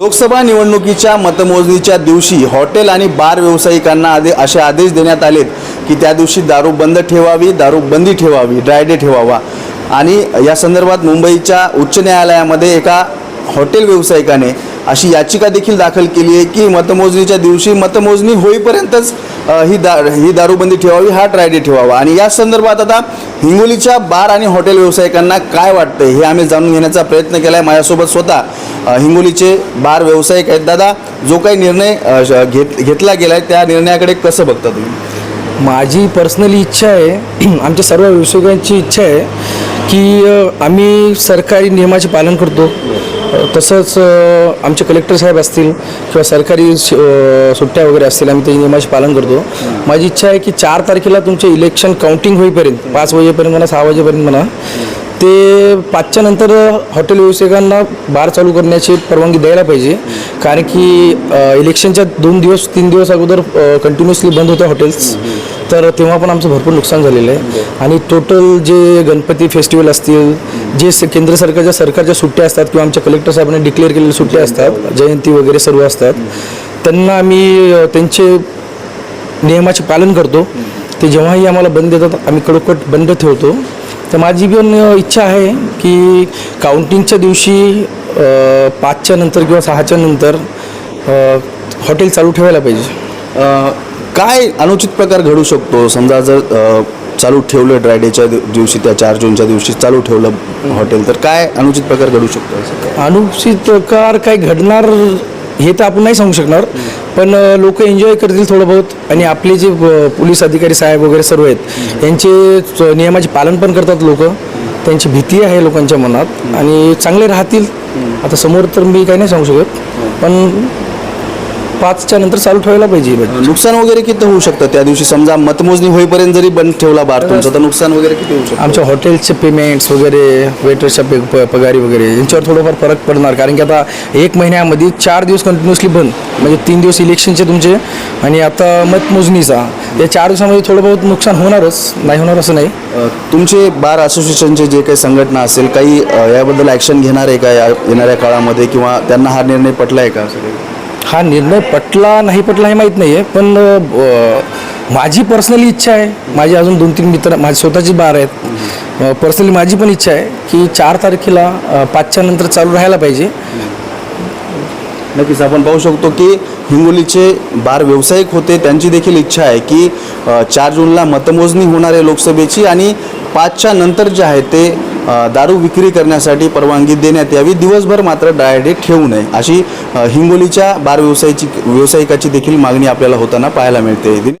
लोकसभा निवडणुकीच्या मतमोजणीच्या दिवशी हॉटेल आणि बार व्यावसायिकांना आदे असे आदेश देण्यात आलेत की त्या दिवशी दारू बंद ठेवावी दारू बंदी ठेवावी ड्राय डे ठेवावा. आणि या संदर्भात मुंबईच्या उच्च न्यायालयामध्ये एका हॉटेल व्यावसायिकाने अशी याचिका देखील दाखल केली आहे की मतमोजणीच्या दिवशी मतमोजणी होईपर्यंतच ही दा ही दारूबंदी ठेवावी हा ट्रायडे ठेवावा. आणि या संदर्भात आता हिंगोलीच्या बार आणि हॉटेल व्यावसायिकांना काय वाटतं हे आम्ही जाणून घेण्याचा प्रयत्न केला आहे माझ्यासोबत स्वतः हिंगोलीचे बार व्यावसायिक आहेत. दादा जो काही निर्णय घेत घेतला गेला आहे त्या निर्णयाकडे कसं बघता तुम्ही? माझी पर्सनली इच्छा आहे आमच्या सर्व व्यावसायिकांची इच्छा आहे की आम्ही सरकारी नियमाचे पालन करतो. तसंच आमचे कलेक्टर साहेब असतील किंवा सरकारी सुट्ट्या वगैरे असतील आम्ही ते नियमाचे पालन करतो. माझी इच्छा आहे की चार तारखेला तुमचे इलेक्शन काउंटिंग होईपर्यंत पाच वाजेपर्यंत म्हणा सहा वाजेपर्यंत म्हणा ते पाचच्या नंतर हॉटेल व्यावसायिकांना बार चालू करण्याची परवानगी द्यायला पाहिजे. कारण की इलेक्शनच्या दोन दिवस तीन दिवस अगोदर कंटिन्युअसली बंद होत्या हॉटेल्स तर तेव्हा पण आमचं भरपूर नुकसान झालेलं आहे. आणि टोटल जे गणपती फेस्टिवल असतील जे स- केंद्र सरकारच्या सरकारच्या सुट्ट्या असतात किंवा आमच्या कलेक्टर साहेबांनी डिक्लेअर केलेल्या सुट्ट्या असतात जयंती वगैरे सर्व असतात त्यांना आम्ही त्यांचे नियमाचे पालन करतो. ते जेव्हाही आम्हाला बंद देतात आम्ही कडोकट बंद ठेवतो. तर माझी पण इच्छा आहे की काउंटिंगच्या दिवशी पाचच्या नंतर किंवा सहाच्या नंतर हॉटेल चालू ठेवायला पाहिजे. काय अनुचित प्रकार घडू शकतो? समजा जर चालू ठेवलं ड्राय डेच्या दिव- दिवशी त्या चार जूनच्या दिवशी चालू ठेवलं हॉटेल तर काय अनुचित प्रकार घडू शकतो काय? अनुचित प्रकार काही घडणार हे तर आपण नाही सांगू शकणार पण लोक एन्जॉय करतील थोडं बहुत. आणि आपले जे पोलीस अधिकारी साहेब वगैरे सर्व आहेत यांचे नियमाचे पालन पण करतात लोक. त्यांची भीती आहे लोकांच्या मनात. आणि चांगले राहतील. आता समोर तर मी काही नाही सांगू शकत. पण पाचच्या नंतर चालू ठेवायला पाहिजे नुकसान वगैरे किती होऊ शकतं? त्या दिवशी समजा मतमोजणी होईपर्यंत जरी बंद ठेवला बार तुमचा तर नुकसान वगैरे किती होऊ शकतं? आमच्या हॉटेलचे पेमेंट्स वगैरे वेटरच्या पे प- पगारी वगैरे यांच्यावर थोडंफार फरक पडणार. कारण की आता एक महिन्यामध्ये चार दिवस कंटिन्युअसली बंद. म्हणजे तीन दिवस इलेक्शनचे तुमचे आणि आता मतमोजणीचा. या चार दिवसामध्ये थोडं बहुत नुकसान होणारच. नाही होणार असं नाही. अ, तुमचे बार असोसिएशनचे जे काही संघटना असेल काही अ, याबद्दल ॲक्शन घेणार आहे का या येणाऱ्या काळामध्ये? किंवा त्यांना हा निर्णय पटला आहे का? असं काही? हा निर्णय पटला नाही पटला हे माहीत नाही आहे पण माझी पर्सनली इच्छा आहे. माझे अजून दोन तीन मित्र माझे स्वतःची बार आहेत. पर्सनली माझी पण इच्छा आहे की चार तारखेला पाचच्या नंतर चालू राहायला पाहिजे. नक्कीच आपण पाहू शकतो की हिंगोलीचे बार व्यावसायिक होते त्यांची देखील इच्छा आहे की चार जूनला मतमोजणी होणार आहे लोकसभेची आणि पाचच्या नंतर जे आहे ते दारू विक्री करण्यासाठी परवानगी देण्यात यावी. दिवसभर मात्र डायडे ठेवू नये. अशी हिंगोलीच्या बार व्यवसायाची व्यावसायिकाची देखील मागणी आपल्याला होताना पाहायला मिळते.